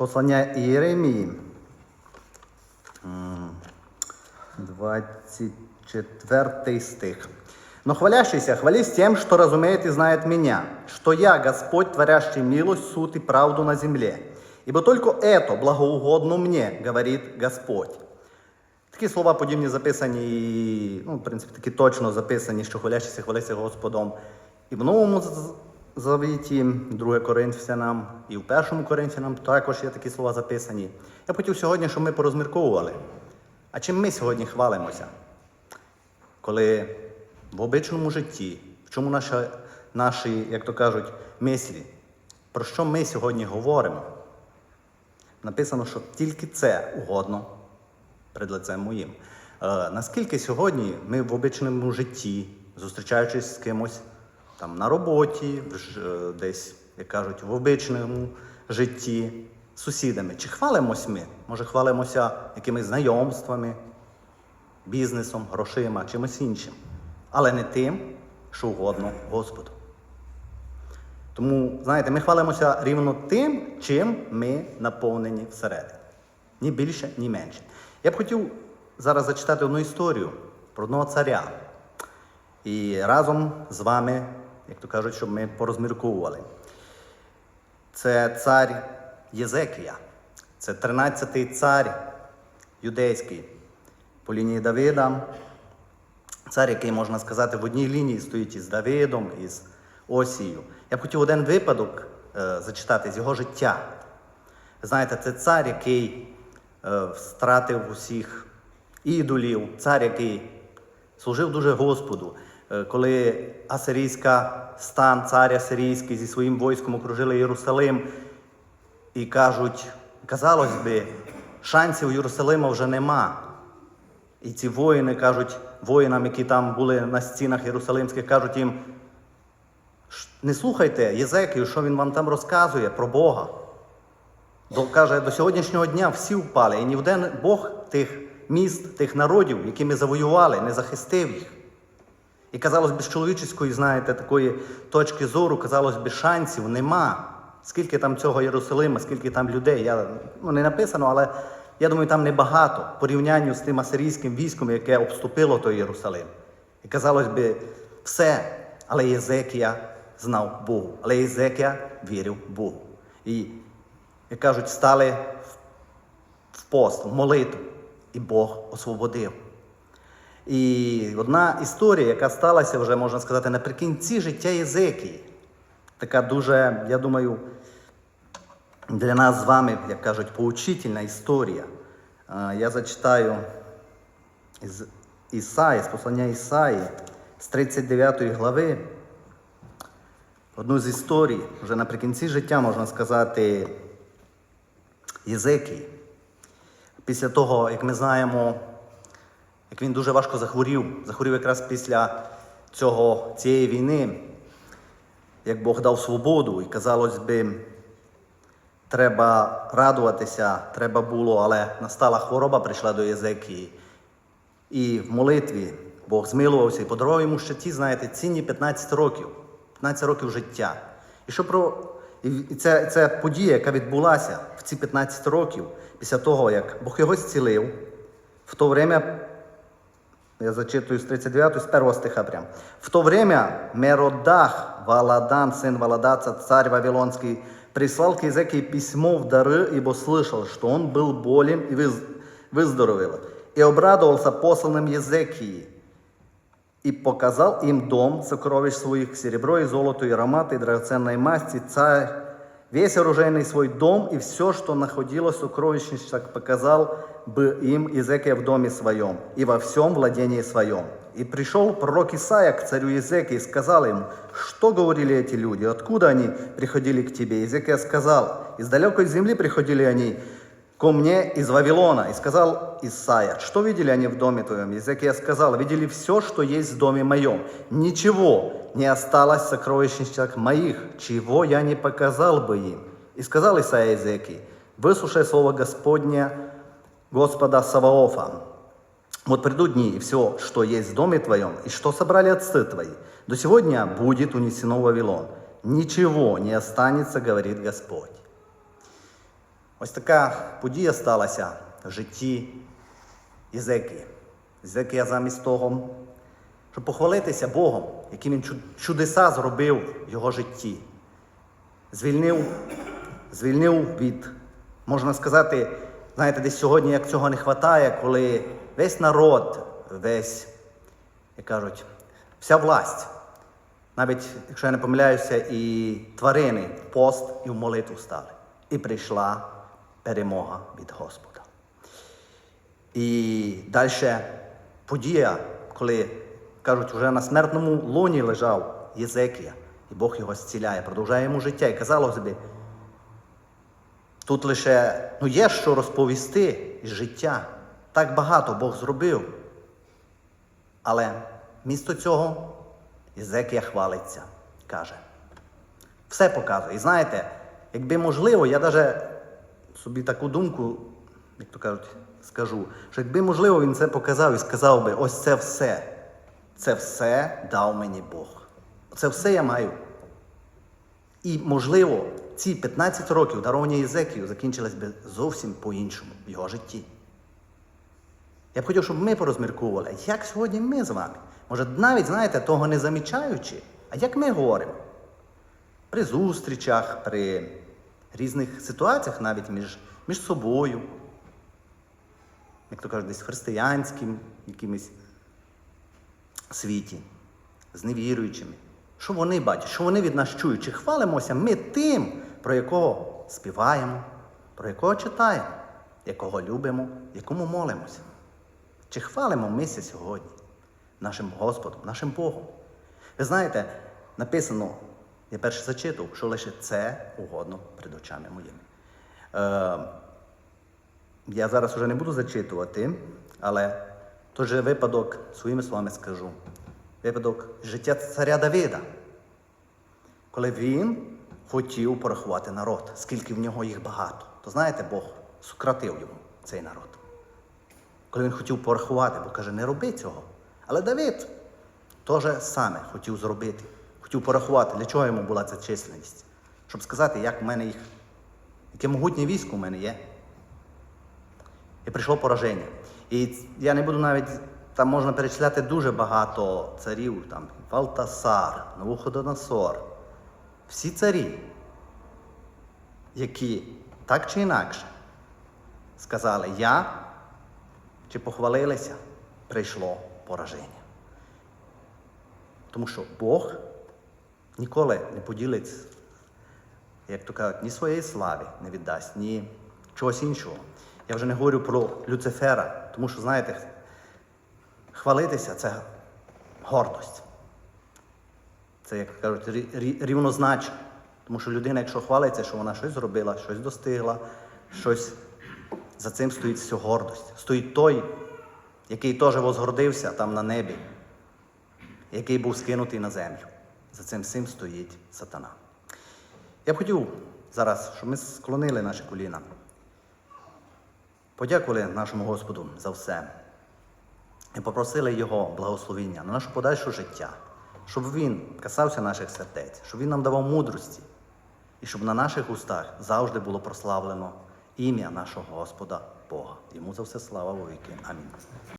Послання Єремії. 24 стих. Но хвалящийся, хвались тем, что разумеет и знает меня, что я, Господь, творящий милость, суд и правду на земле. Ибо только это благоугодно мне, говорит Господь. Такі слова подібні записані, ну, в принципі, такі точно записані, що хвалящийся, хвалися Господом. І в Новому Завіті, 2 Коринфянам, і в першому Коринфянам також є такі слова записані. Я б хотів сьогодні, щоб ми порозмірковували. А чим ми сьогодні хвалимося? Коли в обичному житті, в чому наші, наші, як то кажуть, мислі, про що ми сьогодні говоримо? Написано, що тільки це угодно перед лицем моїм. Е, наскільки сьогодні ми в обичному житті, зустрічаючись з кимось там на роботі, в е, десь, як кажуть, в обичному житті, з сусідами, чи хвалимось ми? Може, хвалимося якимись знайомствами, бізнесом, грошима, чимось іншим, але не тим, що угодно Господу. Тому, знаєте, ми хвалимося рівно тим, чим ми наповнені всередині. Ні більше, ні менше. Я б хотів зараз зачитати одну історію про одного царя. І разом з вами, як то кажуть, щоб ми порозмірковували. Це цар Єзекія. Це 13-й цар юдейський по лінії Давида. Цар, який, можна сказати, в одній лінії стоїть із Давидом, із Осією. Я б хотів один випадок е, зачитати з його життя. Знаєте, це цар, який е, втратив усіх ідолів, цар, який служив дуже Господу. Е, коли асирійська стан, цар асирійський зі своїм військом окружили Єрусалим, і кажуть, казалось би, шансів Єрусалима вже нема. І ці воїни кажуть воїнам, які там були на стінах Єрусалимських, кажуть їм, не слухайте Єзекію, що він вам там розказує про Бога. До, каже, до сьогоднішнього дня всі впали, і ні один Бог тих міст, тих народів, які ми завоювали, не захистив їх. І казалось би, з чоловічеської, знаєте, такої точки зору, казалось би, шансів нема. Скільки там цього Єрусалима, скільки там людей. Я, ну, не написано, але я думаю, там небагато в порівнянні з тим асирійським військом, яке обступило той Єрусалим. І казалось би, все, але Єзекія знав Богу, але Єзекія вірив Богу. І, як кажуть, стали в пост, в молитву, і Бог освободив. І одна історія, яка сталася вже, можна сказати, наприкінці життя Єзекії. Така дуже, я думаю, для нас з вами, як кажуть, поучительна історія. Я зачитаю з Ісаї, з послання Ісаї, з 39 глави. Одну з історій, вже наприкінці життя, можна сказати, Єзекії. Після того, як ми знаємо, як він дуже важко захворів, захворів якраз після цього, цієї війни, як Бог дав свободу, і казалось би, треба радуватися, треба було, але настала хвороба, прийшла до Єзекії. І в молитві Бог змилувався і подарував йому ще ті, знаєте, цінні 15 років, 15 років життя. І що про і це, це подія, яка відбулася в ці 15 років, після того, як Бог його зцілив, в то время, я зачитую з 39, з 1 стиха прям. В то время Меродах, Валадан, сын Валадаца, царь Вавилонский, прислал к Езекии письмо в дары, ибо слышал, что он был болен и выз- выздоровел. И обрадовался посланным Езекии, и показал им дом сокровищ своих, серебро и золото, и ароматы, и драгоценной масти, царь, весь оружейный свой дом, и все, что находилось в сокровищницах, показал бы им Изекия в доме своем, и во всем владении своем. И пришел пророк Исаия к царю Езекии и сказал ему, что говорили эти люди, откуда они приходили к тебе? Езекия сказал, из далекой земли приходили они, ко мне из Вавилона. И сказал Исаия, что видели они в доме твоем? Езекия сказал, видели все, что есть в доме моем. Ничего не осталось сокровищницах моих, чего я не показал бы им. И сказал Исаия Езекии, выслушай слово Господня, Господа Саваофа. Вот придут дни, и все, что есть в доме твоем, и что собрали отцы твои, до сегодня будет унесено в Вавилон. Ничего не останется, говорит Господь. Ось така подія сталася в житті Єзекії. Єзекія замість того, щоб похвалитися Богом, яким він чудеса зробив в його житті. Звільнив, звільнив від, можна сказати, знаєте, десь сьогодні як цього не вистачає, коли весь народ, весь, як кажуть, вся власть, навіть, якщо я не помиляюся, і тварини в пост і в молитву стали. І прийшла перемога від Господа. І далі подія, коли кажуть, вже на смертному луні лежав Єзекія, і Бог його зціляє, продовжує йому життя. І казало собі, тут лише ну, є що розповісти із життя. Так багато Бог зробив. Але місто цього Єзекія хвалиться, каже. Все показує. І знаєте, якби можливо, я навіть собі таку думку, як то кажуть, скажу, що якби можливо він це показав і сказав би, ось це все, це все дав мені Бог. Це все я маю. І, можливо, ці 15 років дарування Єзекію закінчились би зовсім по-іншому в його житті. Я б хотів, щоб ми порозмірковували, як сьогодні ми з вами. Може, навіть, знаєте, того не замічаючи, а як ми говоримо? При зустрічах, при різних ситуаціях, навіть між, між собою, як то кажуть, десь в християнським якимось світі, з невіруючими. Що вони бачать, що вони від нас чують? Чи хвалимося ми тим, про якого співаємо, про якого читаємо, якого любимо, якому молимося? Чи хвалимо мися сьогодні нашим Господом, нашим Богом? Ви знаєте, написано, я перше зачитав, що лише це угодно перед очами моїми. Е, я зараз вже не буду зачитувати, але той же випадок своїми словами скажу. Випадок життя царя Давида, коли він хотів порахувати народ, скільки в нього їх багато. То знаєте, Бог сократив йому цей народ. Коли він хотів порахувати, бо каже, не роби цього. Але Давид теж саме хотів зробити, хотів порахувати, для чого йому була ця численність. Щоб сказати, як в мене їх, яке могутнє військо в мене є. І прийшло пораження. І я не буду навіть, там можна перечисляти дуже багато царів, там Валтасар, Навуходоносор. Всі царі, які так чи інакше сказали я чи похвалилися, прийшло пораження. Тому що Бог ніколи не поділить, як то кажуть, ні своєї слави не віддасть, ні чогось іншого. Я вже не говорю про Люцифера, тому що, знаєте, хвалитися це гордость. Це, як кажуть, рі- рі- рівнозначно. Тому що людина, якщо хвалиться, що вона щось зробила, щось достигла, щось за цим стоїть все гордость. Стоїть той, який теж возгордився там на небі, який був скинутий на землю. За цим всім стоїть сатана. Я б хотів зараз, щоб ми склонили наші коліна. Подякували нашому Господу за все і попросили Його благословіння на наше подальше життя, щоб Він касався наших сердець, щоб Він нам давав мудрості, і щоб на наших устах завжди було прославлено ім'я нашого Господа Бога. Йому за все слава вовіки. Амінь.